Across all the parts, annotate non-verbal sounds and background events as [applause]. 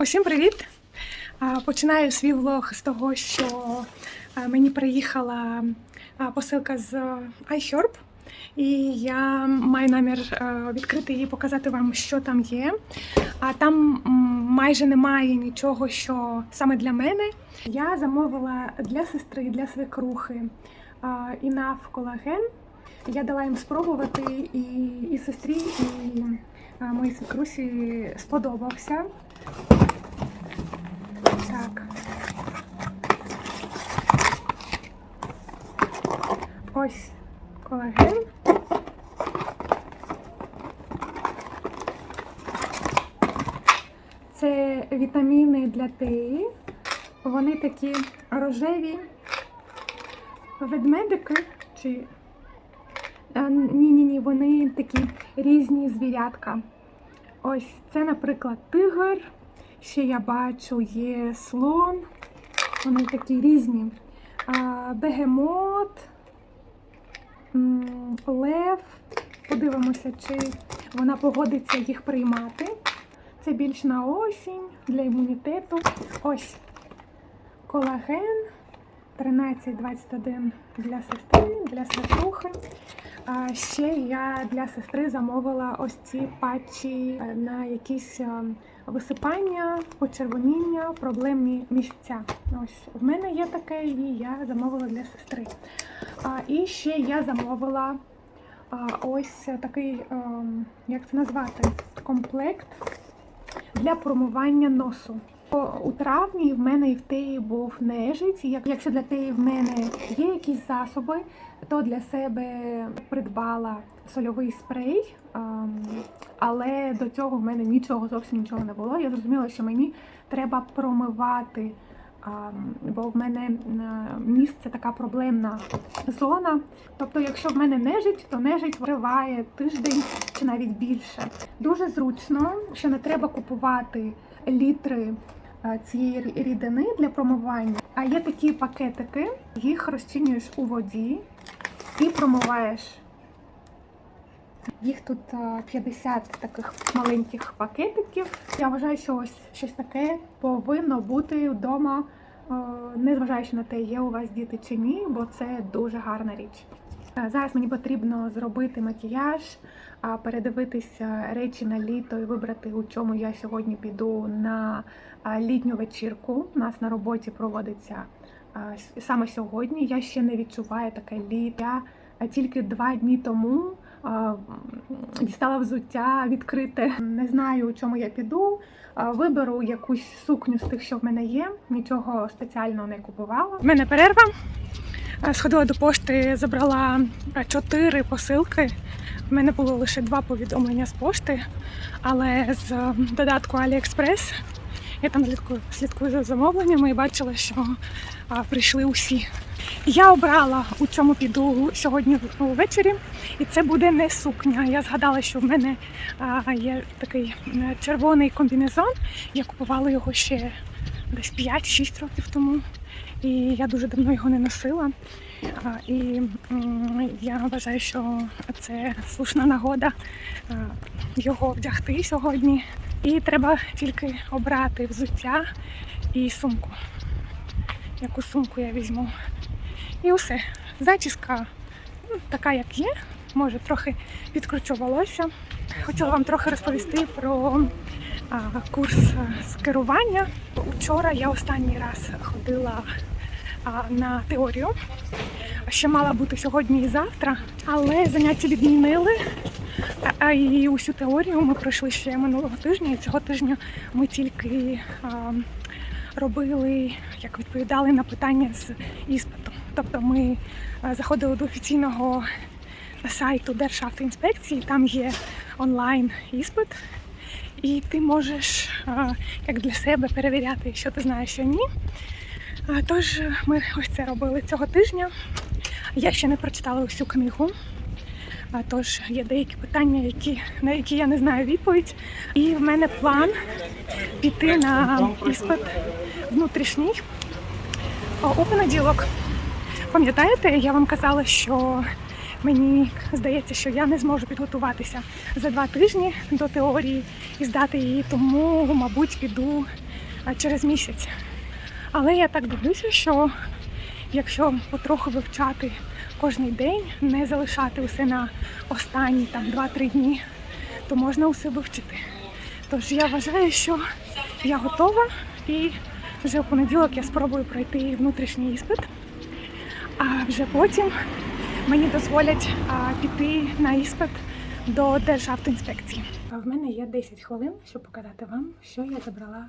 Усім привіт! Починаю свій влог з того, що мені приїхала посилка з iHerb, і я маю намір відкрити її, показати вам, що там є. А там майже немає нічого, що саме для мене. Я замовила для сестри, для свекрухи інаф колаген. Я дала їм спробувати і, і сестрі, і моїй свекрусі сподобався. Так. Ось колаген. Це вітаміни для теї. Вони такі рожеві ведмедики чи. Ні-ні ні, вони такі різні звірятка. Ось це, наприклад, тигр. Ще я бачу є слон. Вони такі різні. Бегемот, лев. Подивимося, чи вона погодиться їх приймати. Це більш на осінь для імунітету. Ось колаген 13-21 для сестри, для свекрухи. Ще я для сестри замовила ось ці патчі е, на якісь е, висипання, почервоніння, проблемні місця. Ось в мене є таке, і я замовила для сестри. І ще я замовила ось такий, ем, як це назвати, комплект для промивання носу. У травні в мене і в теї був нежить. Як- Якщо для теї в мене є якісь засоби, то для себе придбала сольовий спрей. ем, Але до цього в мене нічого зовсім нічого не було. Я зрозуміла, що мені треба промивати, ем, бо в мене е, ніс це така проблемна зона. Тобто, якщо в мене нежить, то нежить триває тиждень чи навіть більше. Дуже зручно, що не треба купувати літри цієї рідини для промивання. А є такі пакетики, їх розчинюєш у воді і промиваєш. Їх тут е, 50 таких маленьких пакетиків. Я вважаю, що ось щось таке повинно бути вдома, е, незважаючи на те, є у вас діти чи ні, бо це дуже гарна річ. Зараз мені потрібно зробити макіяж, передивитися речі на літо і вибрати, у чому я сьогодні піду на літню вечірку. У нас на роботі проводиться саме сьогодні. Я ще не відчуваю таке літо. Тільки два дні тому дістала взуття відкрите. Не знаю, у чому я піду. Виберу якусь сукню з тих, що в мене є. Нічого спеціального не купувала. У мене перерва. Сходила до пошти, забрала е, чотири посилки. У мене було лише два повідомлення з пошти, але з додатку AliExpress я там слідкую, слідкую за замовленнями і бачила, що а, прийшли усі. Я обрала, у чому піду сьогодні ввечері, і це буде не сукня. Я згадала, що в мене а, є такий червоний комбінезон. Я купувала його ще десь 5-6 років тому. І я дуже давно його не носила. І я вважаю, що це слушна нагода його вдягти сьогодні. І треба тільки обрати взуття і сумку. Яку сумку я візьму. І усе. Зачіска ну, така, як є. Може, трохи підкручу волосся. Хотіла вам трохи розповісти про курс з керування. Вчора я останній раз ходила на теорію. Ще мала бути сьогодні і завтра, але заняття відмінили. А і усю теорію ми пройшли ще минулого тижня. І цього тижня ми тільки а, робили, як відповідали на питання з іспиту. Тобто ми заходили до офіційного сайту Державтоінспекції, там є онлайн іспит, і ти можеш а, як для себе перевіряти, що ти знаєш, що ні. Тож ми ось це робили цього тижня. Я ще не прочитала усю книгу. Тож є деякі питання, які, на які я не знаю відповідь. І в мене план піти на іспит внутрішній у понеділок. Пам'ятаєте, я вам казала, що мені здається, що я не зможу підготуватися за два тижні до теорії, і здати її, тому, мабуть, піду через місяць. Але я так дивлюся, що якщо потроху вивчати кожний день, не залишати усе на останні там 2-3 дні, то можна усе вивчити. Тож я вважаю, що я готова і вже в понеділок я спробую пройти внутрішній іспит, а вже потім мені дозволять піти на іспит до Державтоінспекції. В мене є 10 хвилин, щоб показати вам, що я забрала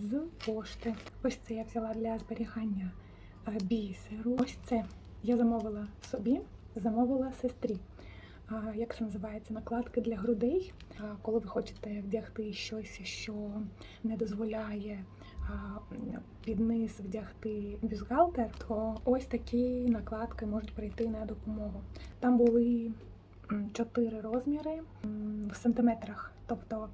з пошти. Ось це я взяла для зберігання бісеру. Ось це я замовила собі, замовила сестрі. Як це називається? Накладки для грудей. Коли ви хочете вдягти щось, що не дозволяє під низ вдягти бюстгальтер, то ось такі накладки можуть прийти на допомогу. Там були чотири розміри в сантиметрах, тобто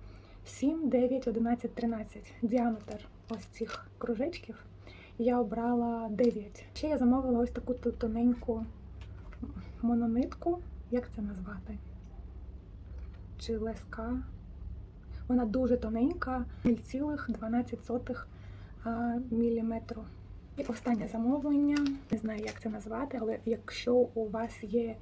7, 9, 11, 13 діаметр ось цих кружечків. Я обрала 9. Ще я замовила ось таку тоненьку мононитку. Як це назвати? Чи леска? Вона дуже тоненька, 0,12 а, міліметру. І останнє замовлення, не знаю, як це назвати, але якщо у вас є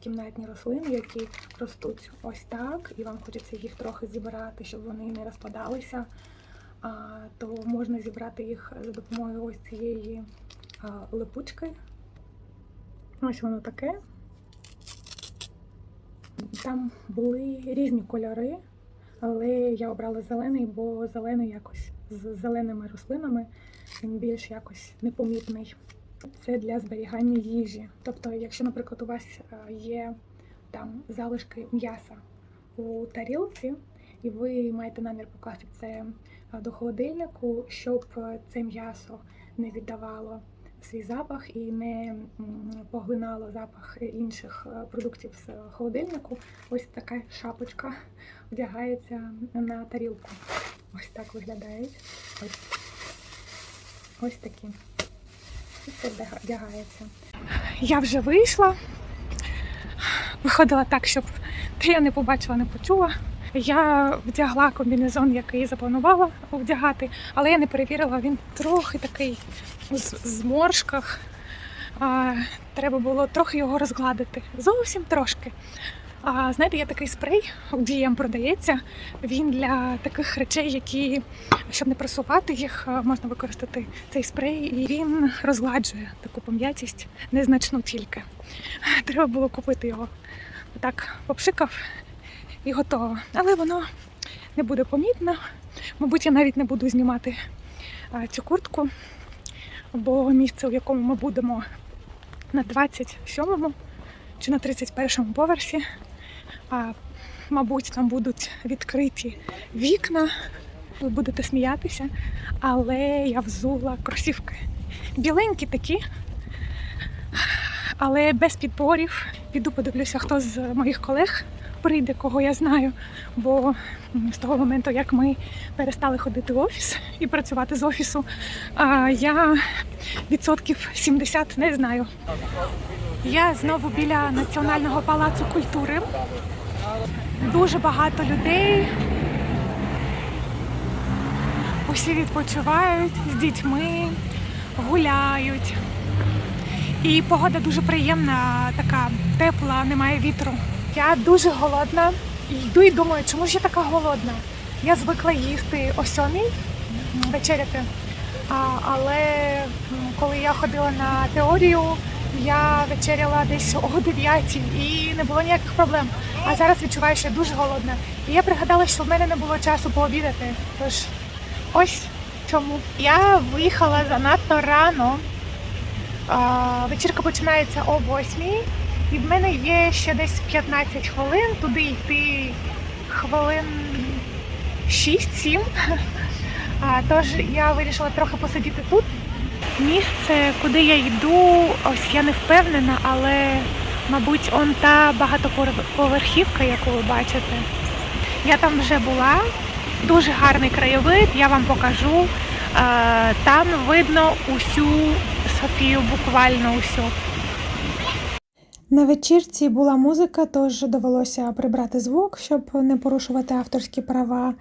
кімнатні рослини, які ростуть ось так, і вам хочеться їх трохи зібрати, щоб вони не розпадалися, то можна зібрати їх за допомогою ось цієї липучки. Ось воно таке. Там були різні кольори, але я обрала зелений, бо зелений якось з зеленими рослинами він більш якось непомітний. Це для зберігання їжі. Тобто, якщо, наприклад, у вас е, є там залишки м'яса у тарілці, і ви маєте намір покласти це е, до холодильнику, щоб е, це м'ясо не віддавало свій запах і не поглинало запах інших продуктів з холодильнику. Ось така шапочка вдягається на тарілку. Ось так виглядають. Ось, ось такі. І це вдяга- вдягається. Я вже вийшла. Виходила так, щоб те я не побачила, не почула. Я вдягла комбінезон, який запланувала вдягати, але я не перевірила, він трохи такий у зморшках. Треба було трохи його розгладити. Зовсім трошки. А, знаєте, є такий спрей, у діям продається. Він для таких речей, які, щоб не просувати їх, можна використати цей спрей, і він розгладжує таку пом'ятість, незначну тільки. Треба було купити його. Так, попшикав і готово. Але воно не буде помітно. Мабуть, я навіть не буду знімати цю куртку, бо місце, в якому ми будемо на 27-му чи на 31-му поверсі. Мабуть, там будуть відкриті вікна. Ви будете сміятися, але я взула кросівки. Біленькі такі, але без підборів. Піду подивлюся, хто з моїх колег прийде, кого я знаю. Бо з того моменту, як ми перестали ходити в офіс і працювати з офісу, я відсотків 70 не знаю. Я знову біля Національного палацу культури. Дуже багато людей. Усі відпочивають з дітьми, гуляють. І погода дуже приємна, така тепла, немає вітру. Я дуже голодна. Йду і думаю, чому ж я така голодна? Я звикла їсти о сьомій вечеряти. А, але коли я ходила на теорію, я вечеряла десь о 9 і не було ніяких проблем. А зараз відчуваю, що я дуже голодна. І я пригадала, що в мене не було часу пообідати. Тож ось чому. Я виїхала занадто рано. Вечірка починається о 8 і в мене є ще десь 15 хвилин туди йти хвилин 6-7. [laughs] А, Тож я вирішила трохи посидіти тут. Місце, куди я йду, ось я не впевнена, але, мабуть, он та багатоповерхівка, яку ви бачите. Я там вже була, дуже гарний краєвид, я вам покажу. Е, Там видно усю Софію, буквально усю. На вечірці була музика, тож довелося прибрати звук, щоб не порушувати авторські права.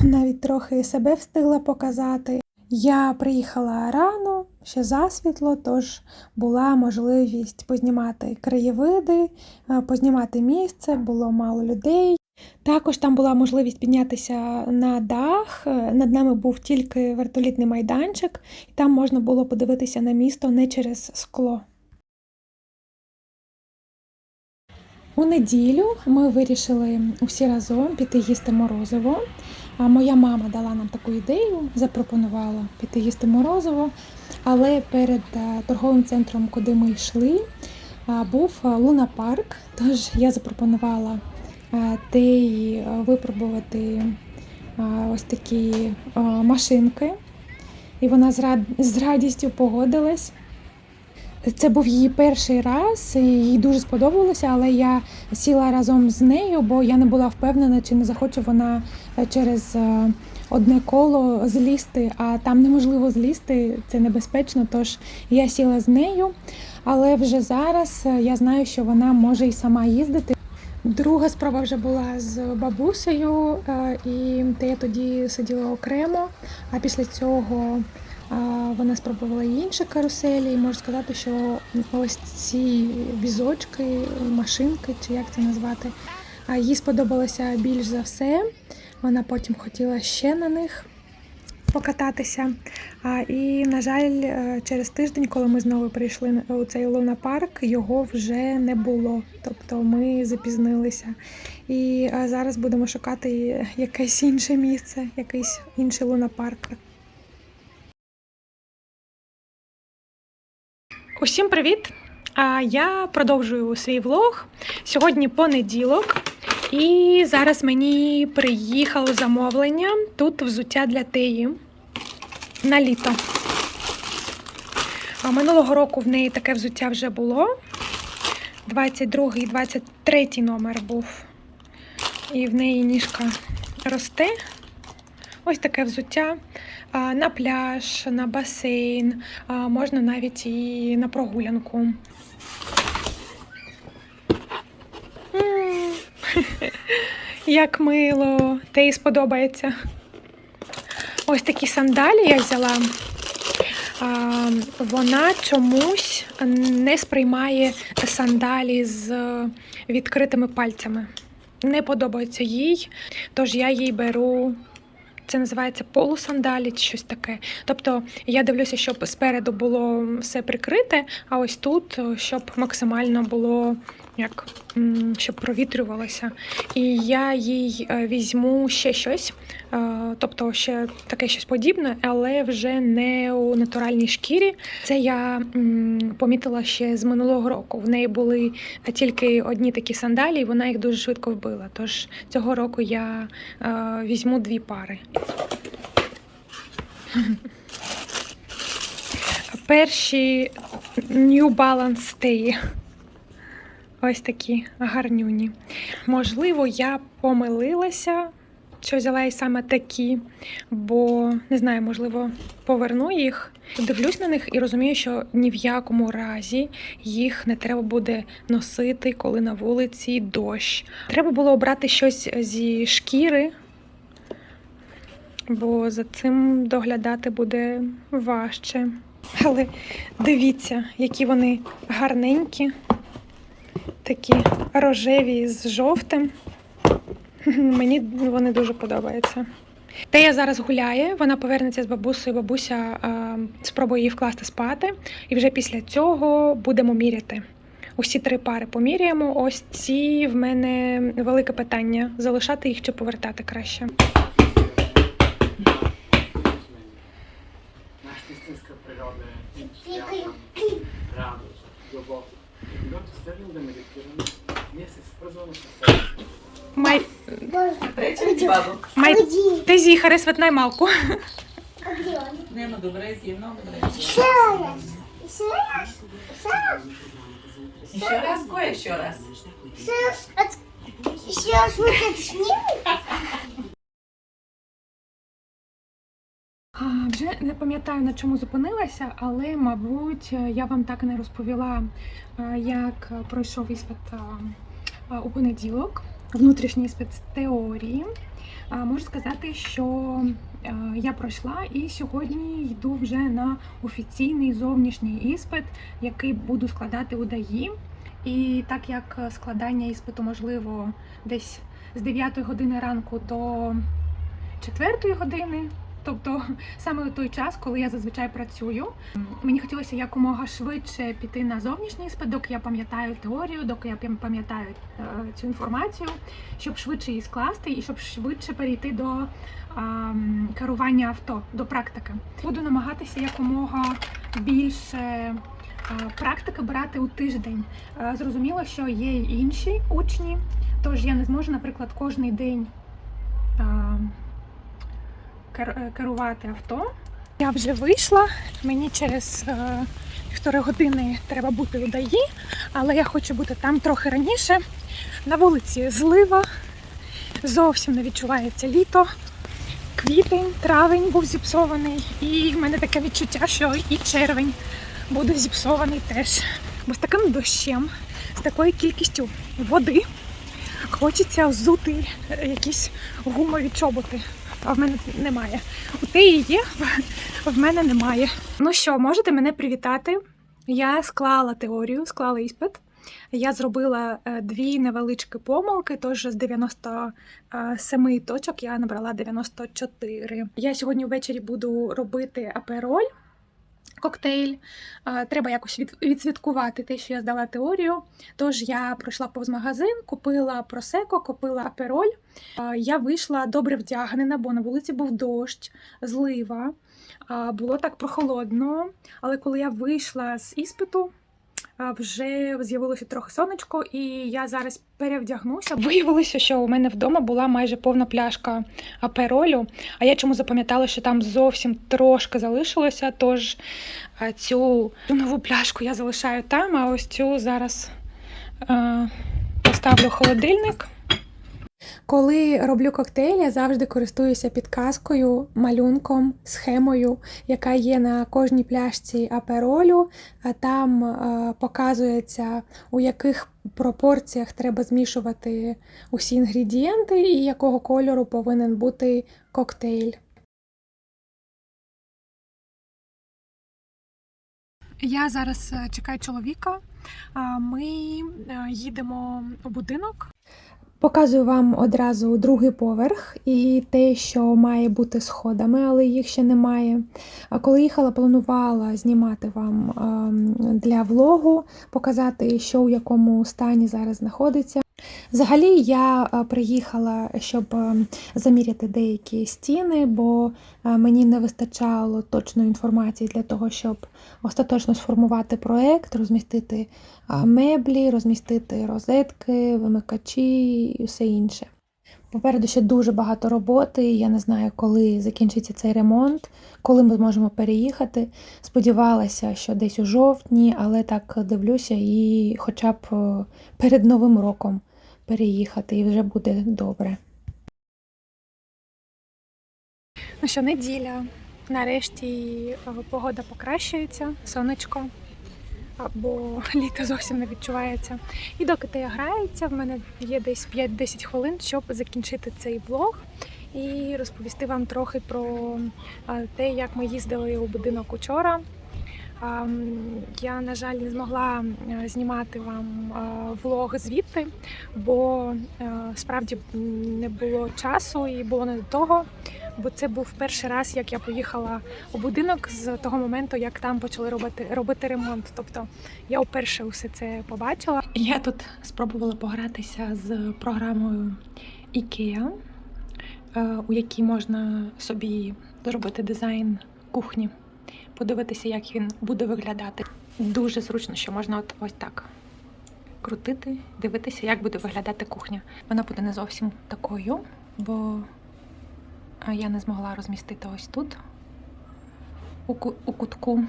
Навіть трохи себе встигла показати. Я приїхала рано, ще засвітло, тож була можливість познімати краєвиди, е, познімати місце, було мало людей. Також там була можливість піднятися на дах. Е, Над нами був тільки вертолітний майданчик, і там можна було подивитися на місто не через скло. У неділю ми вирішили усі разом піти їсти морозиво. Моя мама дала нам таку ідею, запропонувала піти їсти морозиво. Але перед е, торговим центром, куди ми йшли, був е, Луна Парк. Тож я запропонувала е, Теї е, випробувати е, ось такі е, машинки. І вона з радістю погодилась. Це був її перший раз, і їй дуже сподобалося, але я сіла разом з нею, бо я не була впевнена, чи не захоче вона е, через е, одне коло злізти, а там неможливо злізти, це небезпечно. Тож я сіла з нею, але вже зараз е, я знаю, що вона може і сама їздити. Друга спроба вже була з бабусею, е, і те я тоді сиділа окремо. А після цього Вона спробувала інші каруселі, і можу сказати, що ось ці візочки, машинки, чи як це назвати, їй сподобалося більш за все. Вона потім хотіла ще на них покататися. І, на жаль, е, через тиждень, коли ми знову прийшли у цей лунапарк, його вже не було. Тобто ми запізнилися. І зараз будемо шукати якесь інше місце, якийсь інший лунапарк. Усім привіт! А, Я продовжую свій влог. Сьогодні понеділок, і зараз мені приїхало замовлення. Тут взуття для теї на літо. А минулого року в неї таке взуття вже було. 22 і 23 номер був. І в неї ніжка росте. Ось таке взуття на пляж, на басейн, можна навіть і на прогулянку. [laughs] Як мило, те й сподобається. Ось такі сандалі я взяла. Вона чомусь не сприймає сандалі з відкритими пальцями. Не подобається їй, тож я їй беру це називається полусандалі чи щось таке. Тобто я дивлюся, щоб спереду було все прикрите, а ось тут, щоб максимально було як щоб провітрювалося. І я їй е, візьму ще щось, е, тобто ще таке щось подібне, але вже не у натуральній шкірі. Це я помітила ще з минулого року. В неї були тільки одні такі сандалі, і вона їх дуже швидко вбила. Тож цього року я е, візьму дві пари. [laughs] Перші New Balance Stay. Ось такі гарнюні. Можливо, я помилилася, що взяла і саме такі, бо не знаю, можливо, поверну їх. Дивлюсь на них і розумію, що ні в якому разі їх не треба буде носити, коли на вулиці дощ. Треба було обрати щось зі шкіри, бо за цим доглядати буде важче. Але дивіться, які вони гарненькі, такі рожеві з жовтим. [laughs] Мені вони дуже подобаються. Тея зараз гуляє, вона повернеться з бабусею, бабуся е, спробує її вкласти спати, і вже після цього будемо міряти. Усі три пари поміряємо. Ось ці в мене велике питання: залишати їх чи повертати краще. Naštestinská príroda je Май, май, ти зіхари святнай малку. А где он? Нема добре зімно, добре. Еще раз. Еще раз. Еще раз. Ще раз, кое ще раз. Еще раз. Еще раз вот это Вже не пам'ятаю на чому зупинилася, але мабуть я вам так не розповіла, як пройшов іспит а, у понеділок, внутрішній іспит з теорії. Можу сказати, що я пройшла і сьогодні йду вже на офіційний зовнішній іспит, який буду складати у ДАІ. І так як складання іспиту можливо десь з 9 години ранку до 4 години, тобто саме у той час, коли я зазвичай працюю. Мені хотілося якомога швидше піти на зовнішній іспит, доки я пам'ятаю теорію, доки я пам'ятаю е, цю інформацію, щоб швидше її скласти і щоб швидше перейти до а, керування авто, до практики. Буду намагатися якомога більше. Практики брати у тиждень. Е, Зрозуміло, що є й інші учні, тож я не зможу, наприклад, кожний день е, керувати авто. Я вже вийшла. Мені через е, півтори години треба бути у ДАІ, але я хочу бути там трохи раніше. На вулиці злива, зовсім не відчувається літо. Квітень, травень був зіпсований, і в мене таке відчуття, що і червень буде зіпсований теж. Бо з таким дощем, з такою кількістю води хочеться взути якісь гумові чоботи. А в мене немає. У теї є, в мене немає. Ну що, можете мене привітати? Я склала теорію, склала іспит. Я зробила е, дві невеличкі помилки, тож з 97 точок я набрала 94. Я сьогодні ввечері буду робити апероль. Коктейль, треба якось відсвяткувати те, що я здала теорію. Тож я пройшла повз магазин, купила просеко, купила апероль. Я вийшла добре вдягнена, бо на вулиці був дощ, злива. Було так прохолодно. Але коли я вийшла з іспиту, вже з'явилося трохи сонечко, і я зараз перевдягнуся. Виявилося, що у мене вдома була майже повна пляшка аперолю. А я чому запам'ятала, що там зовсім трошки залишилося. Тож цю нову пляшку я залишаю там, а ось цю зараз е, поставлю в холодильник. Коли роблю коктейль, я завжди користуюся підказкою, малюнком, схемою, яка є на кожній пляшці аперолю. Там е, показується, у яких пропорціях треба змішувати усі інгредієнти і якого кольору повинен бути коктейль. Я зараз е, чекаю чоловіка. Ми е, їдемо у будинок. Показую вам одразу другий поверх і те, що має бути сходами, але їх ще немає. А коли їхала, планувала знімати вам ем, для влогу, показати, що у якому стані зараз знаходиться. Взагалі, я е, приїхала, щоб е, заміряти деякі стіни, бо е, мені не вистачало точної інформації для того, щоб остаточно сформувати проект, розмістити меблі, розмістити розетки, вимикачі і все інше. Попереду ще дуже багато роботи. Я не знаю, коли закінчиться цей ремонт, коли ми зможемо переїхати. Сподівалася, що десь у жовтні, але так дивлюся, і хоча б перед Новим роком переїхати, і вже буде добре. Ну що, неділя. Нарешті е, погода покращується, сонечко або літо зовсім не відчувається. І доки те грається, в мене є десь 5-10 хвилин, щоб закінчити цей влог і розповісти вам трохи про те, як ми їздили у будинок учора. Я, на жаль, не змогла е, знімати вам влог звідти, бо е, справді не було часу і було не до того. Бо це був перший раз, як я поїхала у будинок з того моменту, як там почали робити, робити ремонт. Тобто я вперше усе це побачила. Я тут спробувала погратися з програмою IKEA, е, у якій можна собі зробити дизайн кухні, подивитися, як він буде виглядати. Дуже зручно, що можна от ось так крутити, дивитися, як буде виглядати кухня. Вона буде не зовсім такою, бо я не змогла розмістити ось тут. У кутку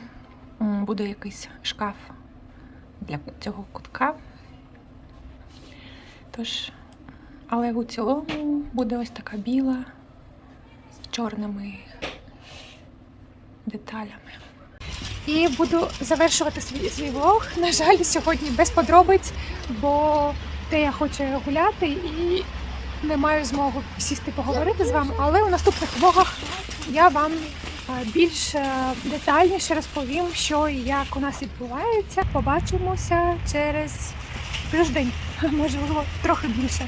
буде якийсь шкаф для цього кутка. Тож, але у цілому буде ось така біла з чорними деталями. І буду завершувати свій, свій влог. На жаль, сьогодні без подробиць, бо Тея хоче гуляти і не маю змогу сісти поговорити з вами. Але у наступних влогах я вам е, більш е, детальніше розповім, що і як у нас відбувається. Побачимося через тиждень, [laughs] можливо, трохи більше.